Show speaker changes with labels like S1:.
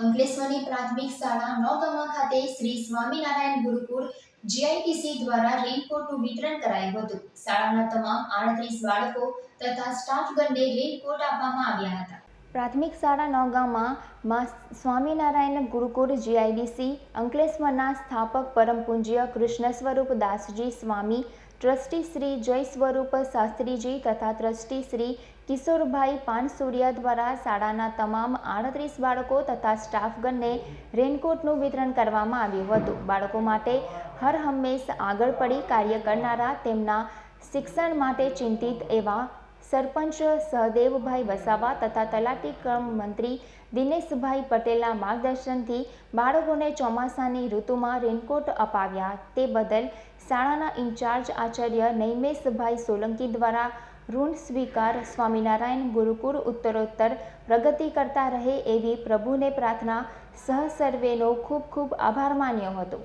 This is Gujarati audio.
S1: અંકલેશ્વરની પ્રાથમિક શાળા નવગામા ખાતે શ્રી સ્વામિનારાયણ ગુરુકુળ જીઆઈટીસી દ્વારા રેઇનકોટનું વિતરણ કરાયું હતું. શાળાના તમામ આડત્રીસ બાળકો તથા સ્ટાફગણને રેઇનકોટ આપવામાં આવ્યા હતા. પ્રાથમિક શાળા નવગામમાં માં સ્વામિનારાયણ ગુરુકુળ જીઆઈડીસી અંકલેશ્વરના સ્થાપક પરમ પૂજ્ય કૃષ્ણ સ્વરૂપ દાસજી સ્વામી, ટ્રસ્ટી શ્રી જય સ્વરૂપ શાસ્ત્રીજી તથા ટ્રસ્ટી શ્રી કિશોરભાઈ પાનસુરિયા દ્વારા શાળાના તમામ આડત્રીસ બાળકો તથા સ્ટાફગણને રેનકોટનું વિતરણ કરવામાં આવ્યું હતું. બાળકો માટે હર હંમેશ આગળ પડી કાર્ય કરનારા તેમના શિક્ષણ માટે ચિંતિત એવા સરપંચ સહદેવભાઈ વસાવા તથા તલાટી ક્રમ મંત્રી દિનેશભાઈ પટેલના માર્ગદર્શનથી બાળકોને ચોમાસાની ઋતુમાં રેનકોટ અપાવ્યા. તે બદલ શાળાના ઇન્ચાર્જ આચાર્ય નૈમેશભાઈ સોલંકી દ્વારા ઋણ સ્વીકાર, સ્વામિનારાયણ ગુરુકુળ ઉત્તરોત્તર પ્રગતિ કરતા રહે એવી પ્રભુને પ્રાર્થના સહ સર્વેનો ખૂબ ખૂબ આભાર માન્યો હતો.